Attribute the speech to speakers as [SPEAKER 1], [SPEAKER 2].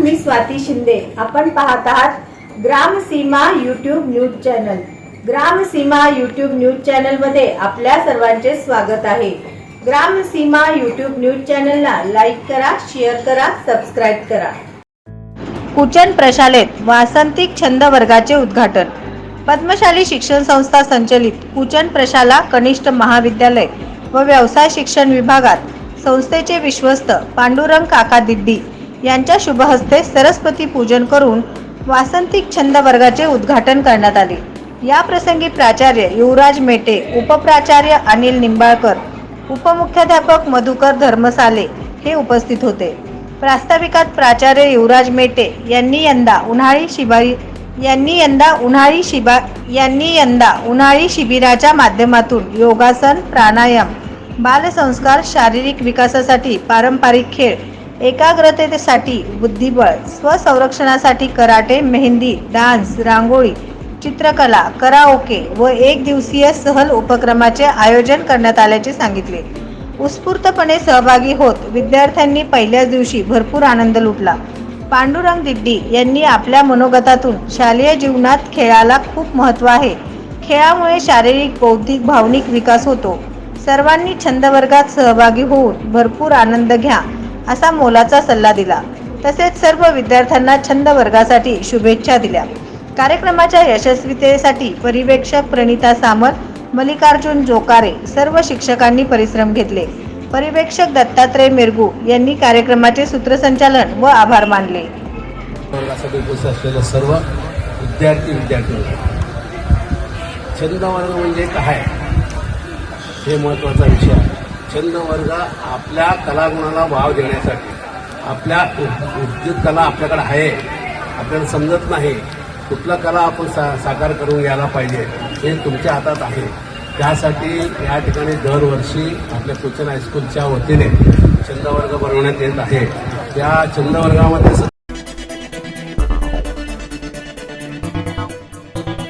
[SPEAKER 1] मी स्वाती शिंदे. आपण पाहत आहात Gram Seema YouTube news channel. Gram Seema YouTube news चॅनलमध्ये आपल्या सर्वांचे स्वागत आहे. ग्राम सीमा युट्यूब न्यूज चॅनलला लाईक करा शेअर करा सबस्क्राईब करा. कुचन प्रशालेत वासंतिक छंद वर्गाचे उद्घाटन. पद्मशाली शिक्षण संस्था संचलित कुचन प्रशाला कनिष्ठ महाविद्यालय व व्यवसाय शिक्षण विभागात संस्थेचे विश्वस्त पांडुरंग काका दिड्डी यांच्या शुभहस्ते सरस्वती पूजन करून वासंतिक छंद वर्गाचे उद्घाटन करण्यात आले. या प्रसंगी प्राचार्य युवराज मेटे उपप्राचार्य अनिल निंबाळकर उपमुख्याध्यापक मधुकर धर्मसाले हे उपस्थित होते. प्रास्ताविकात प्राचार्य युवराज मेटे यांनी यंदा उन्हाळी शिबाई यांनी यंदा उन्हाळी शिबा यांनी यंदा उन्हाळी शिबिराच्या माध्यमातून योगासन प्राणायाम बालसंस्कार शारीरिक विकासासाठी पारंपरिक खेळ एकाग्रतेसाठी बुद्धिबळ स्वसंरक्षणासाठी कराटे मेहंदी डान्स रांगोळी चित्रकला कराओके व एक दिवसीय सहल उपक्रमाचे आयोजन करण्यात आल्याचे सांगितले. उत्स्फूर्तपणे सहभागी होत विद्यार्थ्यांनी पहिल्याच दिवशी भरपूर आनंद लुटला. पांडुरंग दिड्डी यांनी आपल्या मनोगतातून शालेय जीवनात खेळाला खूप महत्त्व आहे. खेळामुळे शारीरिक बौद्धिक भावनिक विकास होतो. सर्वांनी छंद वर्गात सहभागी होऊन भरपूर आनंद घ्या. असा मोलाचा सल्ला दिला. तसेच सर्व विद्यार्थ्यांना छंद वर्गासाठी शुभेच्छा दिल्या. कार्यक्रमाच्या यशस्वीतेसाठी परिवेक्षक प्रणिता सामंत मल्लिकार्जुन जोकारे सर्व शिक्षकांनी परिश्रम घेतले. परिवेक्षक दत्तात्रय मिरगू यांनी कार्यक्रमाचे सूत्रसंचालन व आभार मानले.
[SPEAKER 2] असलेल्या सर्व विद्यार्थी विद्यार्थी. छंद वर्ग म्हणजे काय? हे महत्त्वाचा विषय आहे. छंद वर्ग आपल्या कलागुणाला वाव देण्यासाठी आपल्या उ- उद्योग कला आपल्याकडे आहे आपल्याला समजत नाही कुठला कला आपण सा साकार करून घ्यायला पाहिजे हे तुमच्या हातात आहे. त्यासाठी या ठिकाणी दरवर्षी आपल्या कोचन हायस्कूलच्या वतीने छंद वर्ग बनवण्यात येत आहे. त्या छंदवर्गामध्ये